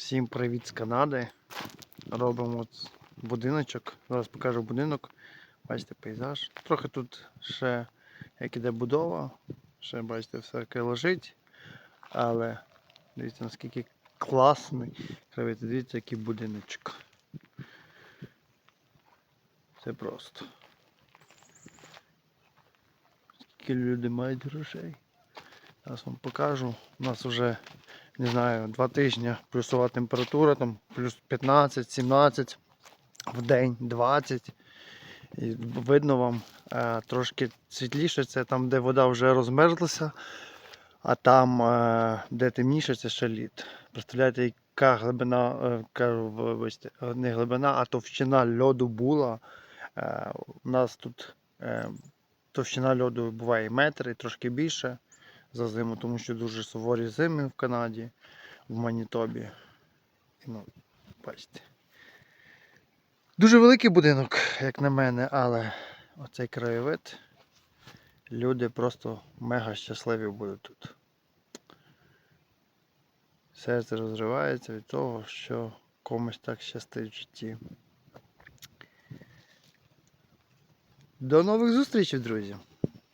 Всім привіт з Канади. Робимо от будиночок. Зараз покажу будинок. Бачите пейзаж. Трохи тут ще як іде будова. Ще бачите, все лежить. Але дивіться наскільки класний. Дивіться, який будиночок. Це просто. Скільки люди мають грошей. Зараз вам покажу. У нас вже не знаю, два тижні плюсова температура, там плюс 15-17, в день 20. І видно вам е, трошки світліше, це там, де вода вже розмерзлася, а там, е, де темніше, це ще лід. Представляєте, яка глибина, е, кажу, вибачте, не глибина, а товщина льоду була. Е, у нас тут е, товщина льоду буває метр, і трошки більше за зиму, тому що дуже суворі зими в Канаді, в Манітобі. І, Ну, бачите. Дуже великий будинок, як на мене, але оцей краєвид. Люди просто мега щасливі будуть тут. Серце розривається від того, що комусь так щастить в житті. До нових зустрічей, друзі!